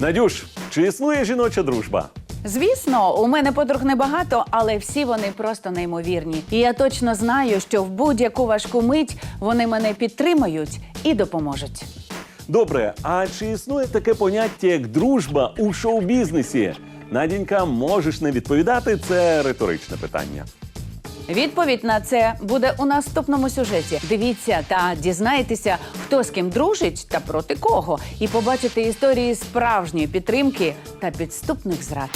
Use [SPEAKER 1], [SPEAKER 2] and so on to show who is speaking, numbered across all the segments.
[SPEAKER 1] Надюш, чи існує жіноча дружба?
[SPEAKER 2] Звісно, у мене подруг небагато, але всі вони просто неймовірні. І я точно знаю, що в будь-яку важку мить вони мене підтримають і допоможуть.
[SPEAKER 1] Добре, а чи існує таке поняття як дружба у шоу-бізнесі? Надінька, можеш не відповідати, це риторичне питання.
[SPEAKER 2] Відповідь на це буде у наступному сюжеті. Дивіться та дізнайтеся, хто з ким дружить та проти кого, і побачите історії справжньої підтримки та підступних зрад.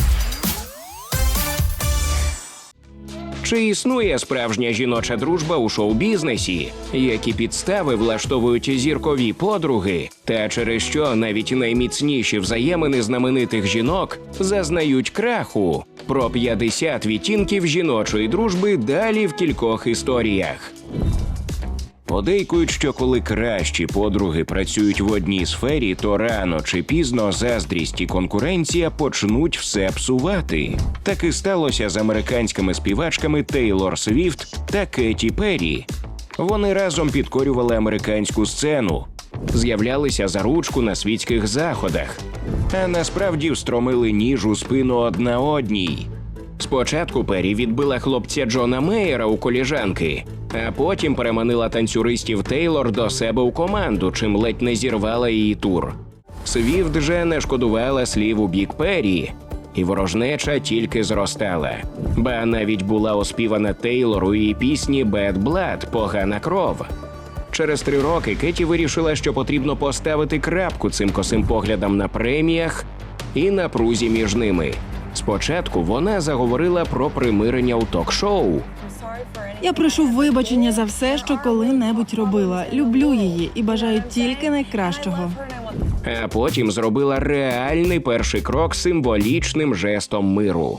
[SPEAKER 3] Чи існує справжня жіноча дружба у шоу-бізнесі? Які підстави влаштовують зіркові подруги? Та через що навіть найміцніші взаємини знаменитих жінок зазнають краху? Про 50 відтінків жіночої дружби далі в кількох історіях. Подейкують, що коли кращі подруги працюють в одній сфері, то рано чи пізно заздрість і конкуренція почнуть все псувати. Так і сталося з американськими співачками Тейлор Свіфт та Кеті Перрі. Вони разом підкорювали американську сцену, з'являлися за ручку на світських заходах, а насправді встромили ніж у спину одна одній. Спочатку Пері відбила хлопця Джона Мейера у коліжанки, а потім переманила танцюристів Тейлор до себе у команду, чим ледь не зірвала її тур. Свіфт же не шкодувала слів у бік Пері, і ворожнеча тільки зростала. Ба навіть була оспівана Тейлор у її пісні «Bad Blood» погана кров. Через три роки Кеті вирішила, що потрібно поставити крапку цим косим поглядам на преміях і на прузі між ними. Спочатку вона заговорила про примирення у ток-шоу.
[SPEAKER 4] Я прошу вибачення за все, що коли-небудь робила. Люблю її і бажаю тільки найкращого.
[SPEAKER 3] А потім зробила реальний перший крок символічним жестом миру.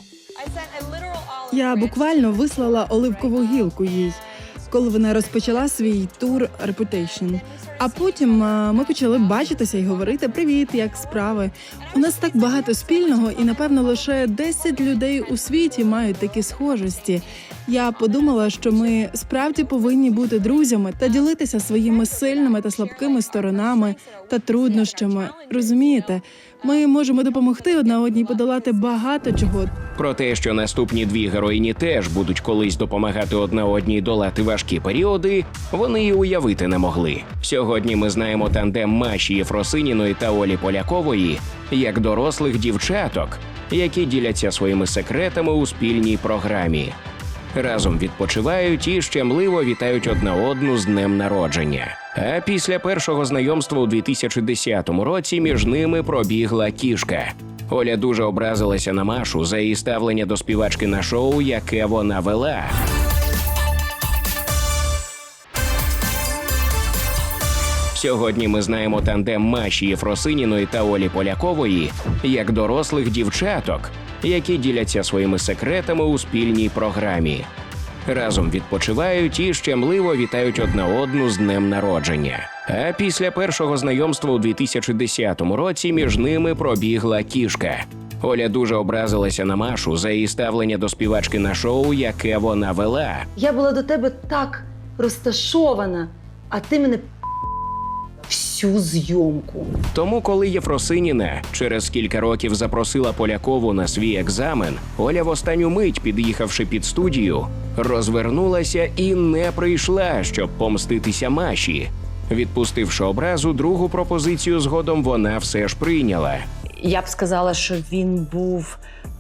[SPEAKER 4] Я буквально вислала оливкову гілку їй, коли вона розпочала свій тур Reputation. А потім ми почали бачитися і говорити Привіт, як справи. У нас так багато спільного, і напевно лише 10 людей у світі мають такі схожості. Я подумала, що ми справді повинні бути друзями та ділитися своїми сильними та слабкими сторонами та труднощами. Розумієте, ми можемо допомогти одна одній подолати багато чого.
[SPEAKER 3] Про те, що наступні дві героїні теж будуть колись допомагати одна одній долати важкі періоди, вони й уявити не могли. Сьогодні ми знаємо тандем Маші Єфросиніної та Олі Полякової як дорослих дівчаток, які діляться своїми секретами у спільній програмі. Разом відпочивають і щемливо вітають одна одну з днем народження. А після першого знайомства у 2010 році між ними пробігла кішка. Оля дуже образилася на Машу за її ставлення до співачки на шоу, яке вона вела. Сьогодні ми знаємо тандем Маші Єфросиніної та Олі Полякової як дорослих дівчаток, які діляться своїми секретами у спільній програмі. Разом відпочивають і щемливо вітають одна одну з днем народження. А після першого знайомства у 2010 році між ними пробігла кішка. Оля дуже образилася на Машу за її ставлення до співачки на шоу, яке вона вела.
[SPEAKER 5] Я була до тебе так розташована, а ти мене всю зйомку.
[SPEAKER 3] Тому, коли Єфросиніна через кілька років запросила Полякову на свій екзамен, Оля в останню мить, під'їхавши під студію, розвернулася і не прийшла, щоб помститися Маші. Відпустивши образу, другу пропозицію згодом вона все ж прийняла.
[SPEAKER 6] Я б сказала, що він був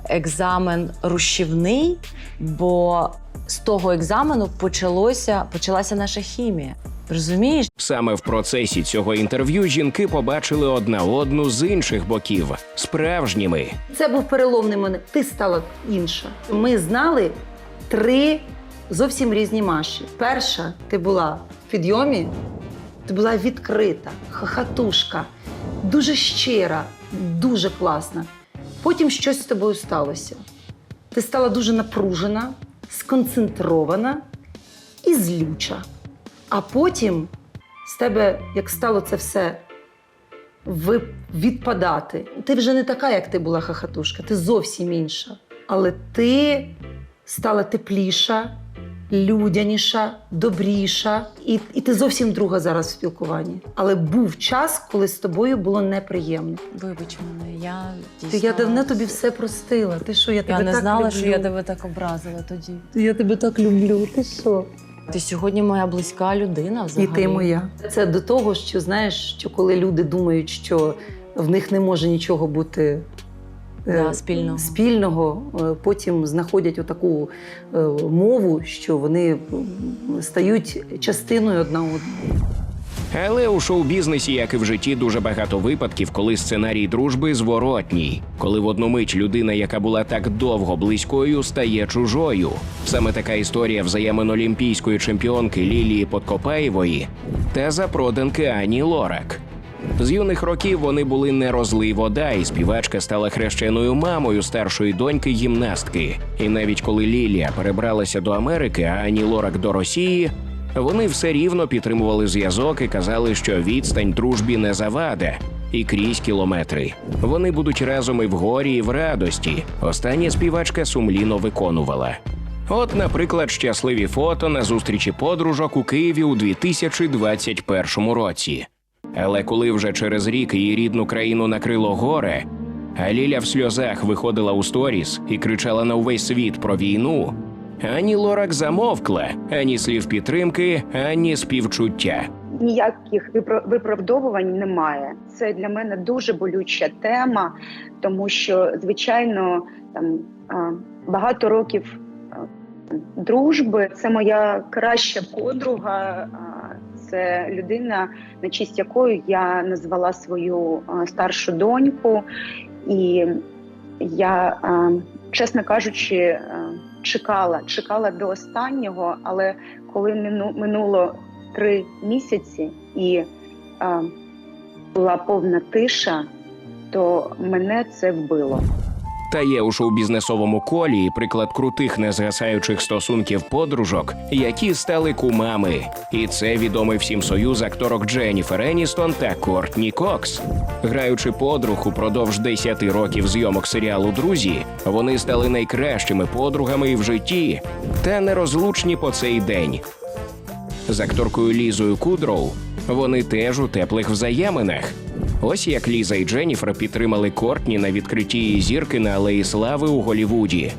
[SPEAKER 6] екзамен рушівний, бо з того екзамену почалося, почалася наша хімія. Розумієш?
[SPEAKER 3] Саме в процесі цього інтерв'ю жінки побачили одна одну з інших боків справжніми.
[SPEAKER 5] Це був переломний момент. Ти стала інша. Ми знали три зовсім різні Маші. Перша, ти була в підйомі, ти була відкрита, хахатушка, дуже щира, дуже класна. Потім щось з тобою сталося. Ти стала дуже напружена, сконцентрована і злюча. А потім з тебе, як стало це все відпадати. Ти вже не така, як ти була хахатушка, ти зовсім інша. Але ти стала тепліша, людяніша, добріша, і, і ти зовсім друга зараз в спілкуванні. Але був час, коли з тобою було неприємно.
[SPEAKER 6] Вибач мене, я дійсно...
[SPEAKER 5] я давно тобі все простила. Ти що, я тебе
[SPEAKER 6] Я не знала,
[SPEAKER 5] люблю.
[SPEAKER 6] що я тебе так образила тоді.
[SPEAKER 5] Я тебе так люблю. Ти що?
[SPEAKER 6] Ти сьогодні моя близька людина
[SPEAKER 5] І ти моя. Це до того, що знаєш, що коли люди думають, що в них не може нічого бути. е,
[SPEAKER 6] Да, спільного.
[SPEAKER 5] спільного, е, потім знаходять отаку е, мову, що вони стають частиною одна одної.
[SPEAKER 3] Але у шоу-бізнесі, як і в житті, дуже багато випадків, коли сценарій дружби зворотній, коли в одну мить людина, яка була так довго близькою, стає чужою. Саме така історія взаємин олімпійської чемпіонки Лілії Подкопаєвої та запроданки Ані Лорак. З юних років вони були не розлий вода, і співачка стала хрещеною мамою старшої доньки гімнастки. І навіть коли Лілія перебралася до Америки, а Ані Лорак до Росії, вони все рівно підтримували зв'язок і казали, що відстань дружбі не завада. І крізь кілометри. Вони будуть разом і в горі, і в радості. Остання співачка сумлінно виконувала. От, наприклад, щасливі фото на зустрічі подружок у Києві у 2021 році. Але коли вже через рік її рідну країну накрило горе, а Ліля в сльозах виходила у сторіс і кричала на увесь світ про війну, ані Лорак замовкла, ані слів підтримки, ані співчуття.
[SPEAKER 7] ніяких виправдовувань немає. Це для мене дуже болюча тема, тому що, звичайно, там багато років дружби. Це моя краща подруга. Це людина, на честь якої я назвала свою старшу доньку, і я, чесно кажучи, чекала, чекала до останнього, але коли мину- минуло три місяці і а, була повна тиша, то мене це вбило.
[SPEAKER 3] Та є у шоу-бізнесовому колі приклад крутих незгасаючих стосунків подружок, які стали кумами. І це відомий всім союз акторок Дженніфер Еністон та Кортні Кокс. Граючи подруг упродовж 10 років зйомок серіалу Друзі, вони стали найкращими подругами в житті та нерозлучні по цей день. З акторкою Лізою Кудроу вони теж у теплих взаєминах. Ось як Ліза і Дженніфер підтримали Кортні на відкритті її зірки на Алеї Слави у Голівуді.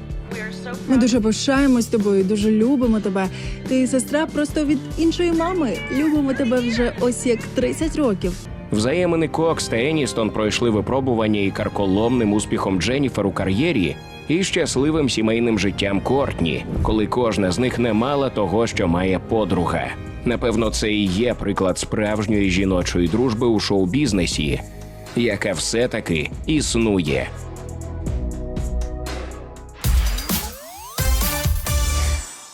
[SPEAKER 4] Ми дуже пишаємось тобою, дуже любимо тебе. Ти сестра просто від іншої мами. Любимо тебе вже ось як 30 років.
[SPEAKER 3] Взаємини Кокс та Еністон пройшли випробування і карколомним успіхом Дженніфер у кар'єрі і щасливим сімейним життям Кортні, коли кожна з них не мала того, що має подруга. Напевно, це і є приклад справжньої жіночої дружби у шоу-бізнесі, яка все таки існує.